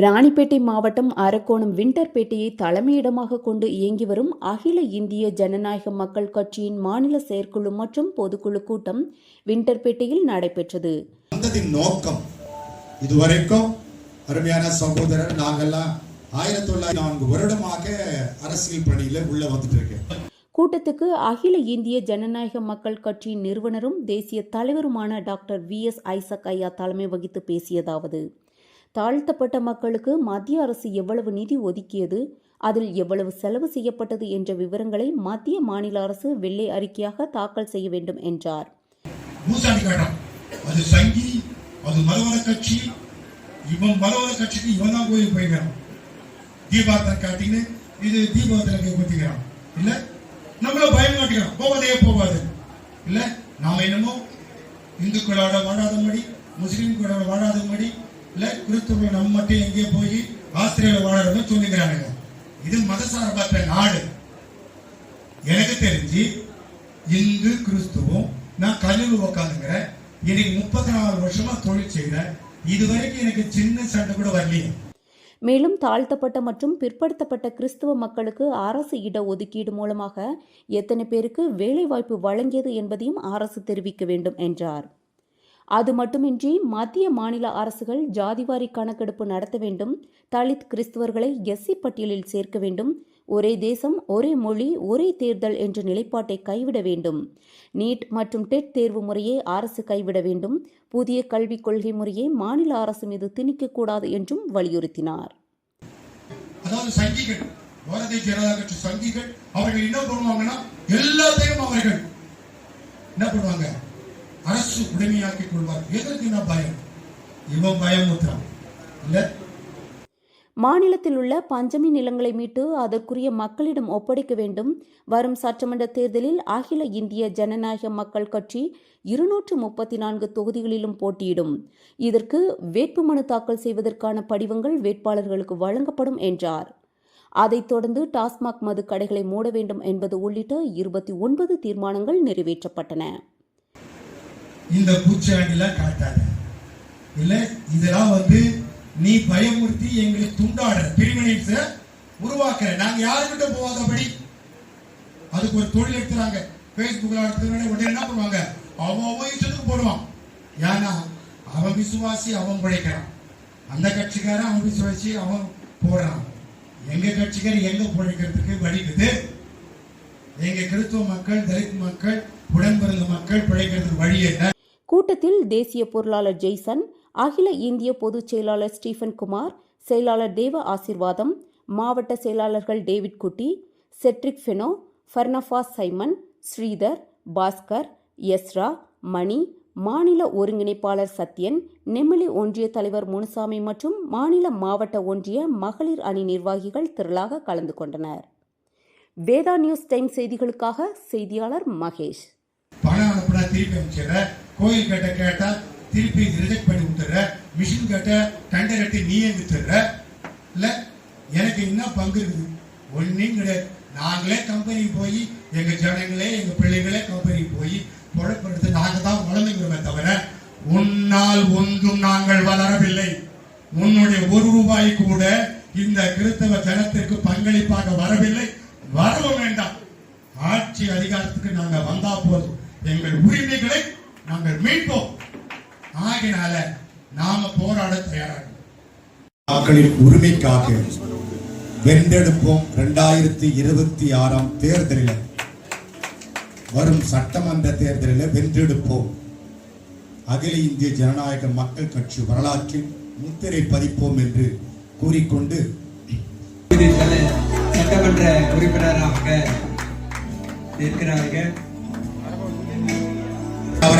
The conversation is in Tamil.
ராணிப்பேட்டை மாவட்டம் அரக்கோணம் விண்டர்பேட்டையை தலைமையிடமாக கொண்டு இயங்கி வரும் அகில இந்திய ஜனநாயக மக்கள் கட்சியின் மாநில செயற்குழு மற்றும் பொதுக்குழு கூட்டம் விண்டர்பேட்டையில் நடைபெற்றது. நோக்கம் இதுவரைக்கும் அருமையான சகோதரர் நாங்கெல்லாம் ஆயிரத்தி தொள்ளாயிரத்தி நான்கு வருடமாக அரசியல் பணியில உள்ள வந்துட்டு இருக்கேன். கூட்டத்துக்கு அகில இந்திய ஜனநாயக மக்கள் கட்சியின் நிறுவனரும் தேசிய தலைவருமான டாக்டர் வி எஸ் ஐசக் ஐயா தலைமை வகித்து பேசியதாவது. தாழ்த்தப்பட்ட மக்களுக்கு மத்திய அரசு எவ்வளவு நிதி ஒதுக்கியது அதில் எவ்வளவு செலவு செய்யப்பட்டது என்ற விவரங்களை மத்திய மாநில அரசு வெள்ளை அறிக்கையாக தாக்கல் செய்ய வேண்டும் என்றார். அது சங்கி அது மதவர கட்சி இவன் மதவர கட்சிக்கு இவன் தான் கோயில் போய்க்கிறான். தீபார்த்தனை காட்டின்னு இது தீபாவளி குத்திக்கிறான். இல்ல? நம்மள பயம் காட்டிக்கிறான் போவதே போவாது இல்ல? நாம என்னமோ இந்துக்களோட வாழாதபடி முஸ்லீம்களோட வாழாதபடி இல்ல கிறிஸ்துவ நம்ம மட்டும் எங்கேயோ போய் ஆஸ்திரேலியா வாழறதுன்னு சொல்லிக்கிறானுங்க இது மதசார்பற்ற நாடு. எனக்கு தெரிஞ்சு இந்து கிறிஸ்துவும் நான் கல்லூரி உக்காந்துங்கிறேன் இன்னைக்கு முப்பத்தி நாலு வருஷமா தொழில் செய்கிறேன் இது வரைக்கும் எனக்கு சின்ன சண்டை கூட வரலையே. மேலும் தாழ்த்தப்பட்ட மற்றும் பிற்படுத்தப்பட்ட கிறிஸ்துவ மக்களுக்கு அரசு இட ஒதுக்கீடு மூலமாக எத்தனை பேருக்கு வேலைவாய்ப்பு வழங்கியது என்பதையும் அரசு தெரிவிக்க வேண்டும் என்றார். அது மட்டுமின்றி மத்திய மாநில அரசுகள் ஜாதிவாரி கணக்கெடுப்பு நடத்த வேண்டும் தலித் கிறிஸ்துவர்களை எஸ்சி பட்டியலில் சேர்க்க வேண்டும் ஒரே தேசம் ஒரே மொழி ஒரே தேர்தல் என்ற நிலைப்பாட்டை கைவிட வேண்டும். நீட் மற்றும் டெட் தேர்வு முறையை அரசு கைவிட வேண்டும். புதிய கல்விக் கொள்கை முறையை மாநில அரசு மீது திணிக்கக்கூடாது என்றும் வலியுறுத்தினார். அவர்கள் என்ன பண்ணுவாங்கன்னா எல்லாத்தையும் அவர்கள் என்ன பண்ணுவாங்க? அரசு உடைமையாக்கிக் கொள்வார். எதற்கு பயம்? இவன் பயமுறுத்துறான் இல்ல? மாநிலத்தில் உள்ள பஞ்சமி நிலங்களை மீட்டு அதற்குரிய மக்களிடம் ஒப்படைக்க வேண்டும். வரும் சட்டமன்ற தேர்தலில் அகில இந்திய ஜனநாயக மக்கள் கட்சி இருநூற்று முப்பத்தி நான்கு தொகுதிகளிலும் போட்டியிடும். இதற்கு வேட்புமனு தாக்கல் செய்வதற்கான படிவங்கள் வேட்பாளர்களுக்கு வழங்கப்படும் என்றார். அதைத் தொடர்ந்து டாஸ்மாக் மது கடைகளை மூட வேண்டும் என்பது உள்ளிட்ட இருபத்தி ஒன்பது தீர்மானங்கள் நிறைவேற்றப்பட்டன. இந்த பூச்சாண்டிலாம் காட்டாத இல்லை இதெல்லாம் வந்து நீ பயமுறுத்தி எங்களை துண்டாடுற பிரிவினை உருவாக்குற. நாங்க யாருக்கிட்ட போகாதபடி. அதுக்கு ஒரு தொழில் எடுத்துறாங்க. பேஸ்புக்ல எடுத்துக்கிற உடனே என்ன பண்ணுவாங்க? அவன் அவன் இஷ்டத்துக்கு போடுவான். ஏன்னா அவன் விசுவாசி அவன் பிழைக்கிறான் அந்த கட்சிக்காரன் அவன் விசுவாசி அவன் போடுறான். எங்க கட்சிக்காரர் எங்க பிழைக்கிறதுக்கு வடிக்குது எங்க கிறிஸ்துவ மக்கள் தலித் மக்கள் உடன்பிறந்த மக்கள் பிழைக்கிறதுக்கு வழி என்ன? கூட்டத்தில் தேசிய பொருளாளர் ஜெய்சன் அகில இந்திய பொதுச் செயலாளர் ஸ்டீஃபன் குமார் செயலாளர் தேவ ஆசிர்வாதம் மாவட்ட செயலாளர்கள் டேவிட் குட்டி செட்ரிக் ஃபெனோ ஃபர்னஃபாஸ் சைமன் ஸ்ரீதர் பாஸ்கர் எஸ்ரா மணி மாநில ஒருங்கிணைப்பாளர் சத்யன் நெமிலி ஒன்றிய தலைவர் முனுசாமி மற்றும் மாநில மாவட்ட ஒன்றிய மகளிர் அணி நிர்வாகிகள் திரளாக கலந்து கொண்டனர். வேதா நியூஸ் டைம் செய்திகளுக்காக செய்தியாளர் மகேஷ். திருப்பி கோயில் கேட்ட கேட்டா திருப்பி ரிஜெக்ட் பண்ணி விட்டுற மிஷின் கேட்ட டண்டர் கட்டி நீயே வித்துடுற? இல்ல எனக்கு என்ன பங்கு இருக்குது? ஒன்றும் கிடையாது. நாங்களே கம்பெனிக்கு போய் எங்க ஜனங்களே எங்க பிள்ளைங்களே கம்பெனிக்கு போய் பொழப்படுத்து நாங்க தான் வளர்ந்துங்கிறோமே தவிர உன்னால் ஒன்றும் நாங்கள் வளரவில்லை. உன்னுடைய ஒரு ரூபாய் கூட இந்த கிறிஸ்தவ ஜனத்திற்கு பங்களிப்பாக வரவில்லை. வரவும் வேண்டாம். ஆட்சி அதிகாரத்துக்கு நாங்கள் வந்தா போதும். எங்கள் உரிமைகளை நாங்கள் மீட்போம். ஆகினால நாம போராட தயாராக மக்களின் உரிமைக்காக வென்றெடுப்போம் இரண்டாயிரத்தி இருபத்தி ஆறாம் தேர்தலில். வரும் சட்டமன்ற தேர்தலில் வென்றெடுப்போம். அகில இந்திய ஜனநாயக மக்கள் கட்சி வரலாற்றில் முத்திரை பதிப்போம் என்று கூறிக்கொண்டு சட்டமன்ற உறுப்பினராக இருக்கிறார்கள்